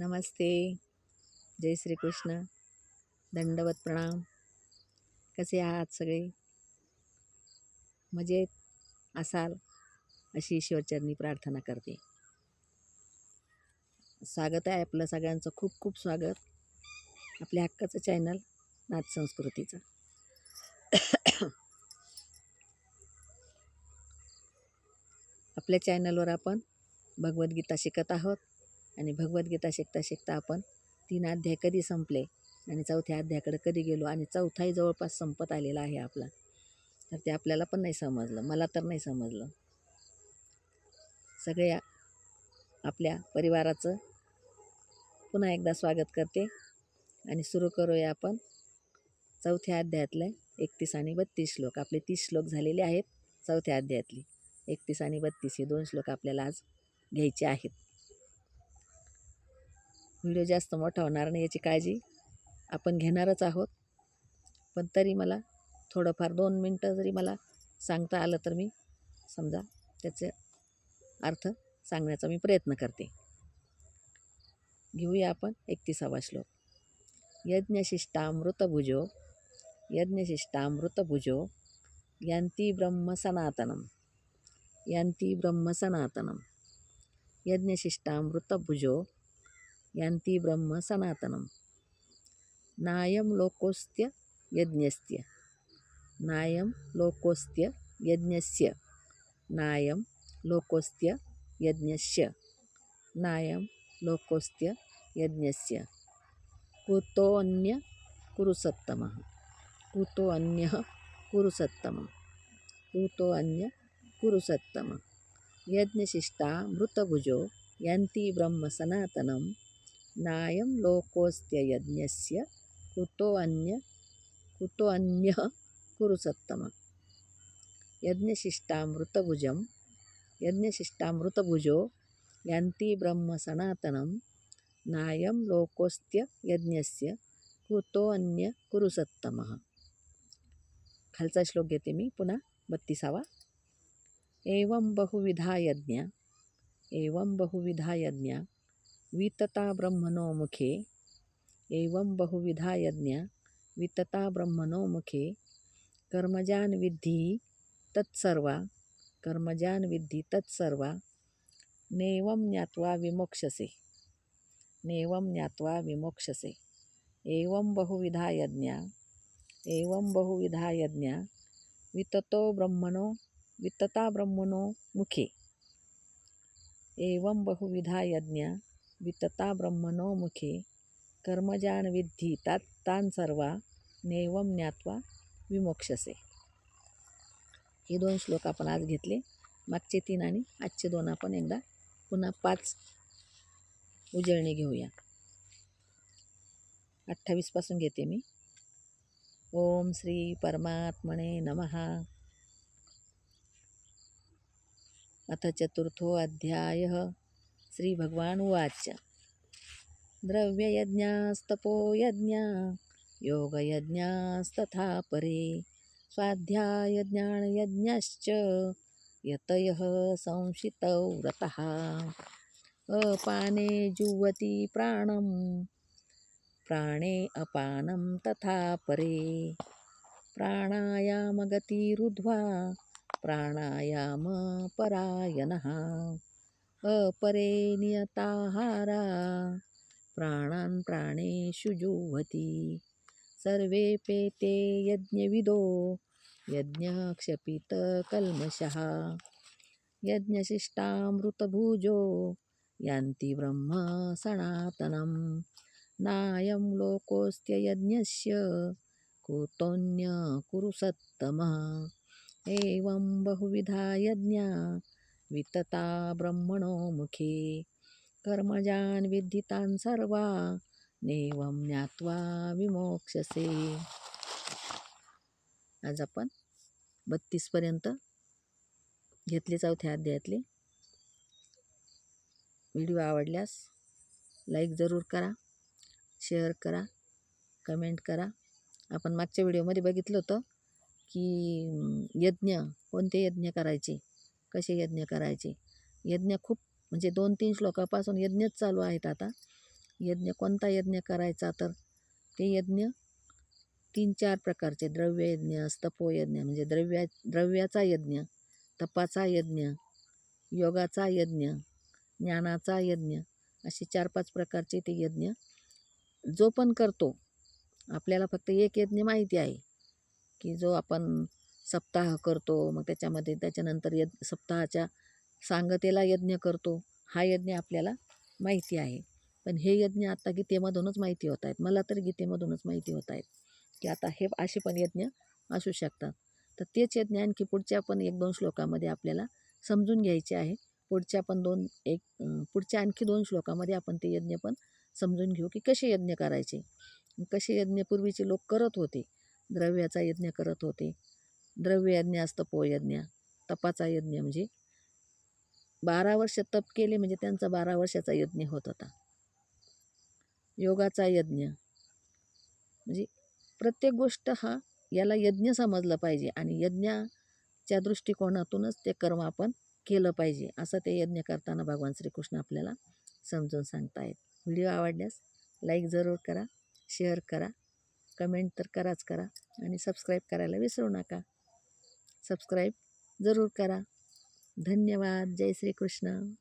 नमस्ते। जय श्रीकृष्ण। दंडवत प्रणाम। कसे आहात सगळे? मजेत असाल अशी ईश्वरचरणी प्रार्थना करते. स्वागत आहे आपलं सगळ्यांचं. खूप खूप स्वागत. आपल्या हक्काचं चॅनल नाच संस्कृतीचं. आपल्या चॅनलवर आपण भगवद्गीता शिकत आहोत. आणि भगवद्गीता शिकता शिकता आपण तीन अध्याय कधी संपले आणि चौथ्या अध्यायाकडे कधी गेलो आणि चौथाही जवळपास संपत आलेला आहे आपला. तर ते आपल्याला पण नाही समजलं. मला तर नाही समजलं. सगळ्या आपल्या परिवाराचं पुन्हा एकदा स्वागत करते आणि सुरू करूया आपण चौथ्या अध्यायातले एकतीस आणि बत्तीस श्लोक. आपले तीस श्लोक झालेले आहेत चौथ्या अध्यायातली. एकतीस आणि बत्तीस हे दोन श्लोक आपल्याला आज घ्यायचे आहेत. व्हिडिओ जास्त मोठा होणार नाही याची काळजी आपण घेणारच आहोत. पण तरी मला थोडंफार दोन मिनटं जरी मला सांगता आलं तर मी समजा त्याचे अर्थ सांगण्याचा मी प्रयत्न करते. घेऊया आपण एकतीसावा श्लोक. यज्ञशिष्टामृतभुजो यज्ञशिष्टामृतभुजो यांती ब्रह्म सनातनम यांती ब्रह्म सनातनम। यज्ञशिष्टामृतभुजो यांती ब्रह्म सनातनम। नायं लोकोस्त्य यज्ञस्त्य नायं लोकोस्त्य यज्ञस्य। नायं लोकोस्त्य यज्ञस्य। नायं लोकोस्त्य यज्ञस्य। कुतोऽन्य कुरुसत्तमः। कुतोऽन्यः कुरुसत्तमः कुतोऽन्य कुरुसत्तमः यज्ञशिष्टा मृतभुजो यन्ति ब्रह्म सनातनं नायं लोकोऽस्त्ययज्ञस्य कुतो अन्य कुतो अन्यः कुरुसत्तमः यज्ञशिष्टामृतभुजं यज्ञशिष्टामृतभुजो यन्ति ब्रह्मसनातनं नायं लोकोऽस्त्ययज्ञस्य कुतो अन्य कुरुसत्तमः खालचा श्लोक घेते मी पुन्हा बत्तीसावा एवं बहुविधा यज्ञ एवं बहुविधा यज्ञ वितता ब्रह्मणो मुखे एवं बहुविधा यज्ञ वितता ब्रह्मणो मुखे कर्मजान विद्धी तत्सर्वा कर्मजान विद्धी तत्सर्वा नेवं ज्ञात्वा विमोक्षसे नेवं ज्ञात्वा विमोक्षसे एवं बहुविधा यज्ञ एवं बहुविधा यज्ञ विततो ब्रह्मणो वितता ब्रह्मणो मुखे एवं बहुविधा यज्ञ वितता ब्रह्मणो मुखे कर्मजान विद्धी तात तान सर्वा ज्ञात्वा विमोक्षसे. हे दोन श्लोक आपण आज घेतले. मागचे तीन आणि आजचे दोन आपण एकदा पुन्हा पाच उजळणी घेऊया. अठ्ठावीसपासून घेते मी. ओम श्री परमात्मने नमहा अथ चतुर्थो अध्यायः. उवाच द्रव्ययज्ञास्तपो यज्ञा योगयज्ञास्तथा परे स्वाध्यायज्ञानयज्ञश्च यतयः संशितौ व्रतः। अपाने जुह्वति प्राणं प्राणे अपानं तथा परे प्राणायामगतिरुध्वा प्राणायामपरायणः। अपरेनियताहारा प्राणान् प्राणेषु जुह्वति। सर्वेऽपेते यज्ञविदो यज्ञक्षपितकल्मषः। यज्ञशिष्टामृतभुजो यान्ति ब्रह्म सनातनं नायं लोकोऽस्त्ययज्ञस्य कुतोऽन्यकुरुसत्तमः एवं बहुविधा यज्ञा वितता ब्रह्मणो मुखे कर्मजान विद्धितान सर्वा नेवं ज्ञात्वा विमोक्षसे आज आपण बत्तीसपर्यंत घेतली चौथ्या अध्यायातली. व्हिडिओ आवडल्यास लाईक जरूर करा शेअर करा कमेंट करा. आपण मागच्या व्हिडिओमध्ये बघितलं होतं की यज्ञ कोणते यज्ञ करायचे? कसे यज्ञ करायचे? यज्ञ खूप म्हणजे दोन तीन श्लोकापासून यज्ञच चालू आहेत आता. यज्ञ कोणता यज्ञ करायचा तर? ते यज्ञ तीन चार प्रकारचे. द्रव्य यज्ञ तपोयज्ञ म्हणजे द्रव्या द्रव्याचा यज्ञ तपाचा यज्ञ योगाचा यज्ञ ज्ञानाचा यज्ञ असे चार पाच प्रकारचे ते यज्ञ जो पण करतो. आपल्याला फक्त एक यज्ञ माहिती आहे की जो आपण सप्ताह करतो मग त्याच्यामध्ये त्याच्यानंतर यज्ञ सप्ताहाच्या सांगतेला यज्ञ करतो. हा यज्ञ आपल्याला माहिती आहे. पण हे यज्ञ आता गीतेमधूनच माहिती होत आहेत. मला तर गीतेमधूनच माहिती होत आहेत. की आता हे असे पण यज्ञ असू शकतात. तर तेच यज्ञ आणखी पुढच्या पण एक दोन श्लोकामध्ये आपल्याला समजून घ्यायचे आहे. पुढच्या पण दोन एक पुढच्या आणखी दोन श्लोकामध्ये आपण ते यज्ञ पण समजून घेऊ की कसे यज्ञ करायचे. कसे यज्ञ पूर्वीचे लोक करत होते. द्रव्याचा यज्ञ करत होते. द्रव्ययज्ञ असतं पोयज्ञ तपाचा यज्ञ म्हणजे. बारा वर्ष तप केले म्हणजे त्यांचा बारा वर्षाचा यज्ञ होत होता. योगाचा यज्ञ. म्हणजे प्रत्येक गोष्ट हा याला यज्ञ समजलं पाहिजे आणि यज्ञाच्या दृष्टिकोनातूनच ते कर्म आपण केलं पाहिजे असं ते यज्ञ करताना भगवान श्रीकृष्ण आपल्याला समजून सांगतायत व्हिडिओ आवडल्यास लाईक जरूर करा शेअर करा कमेंट तर कराच करा आणि सबस्क्राईब करायला विसरू नका. सबस्क्राईब जरूर करा. धन्यवाद. जय श्रीकृष्ण.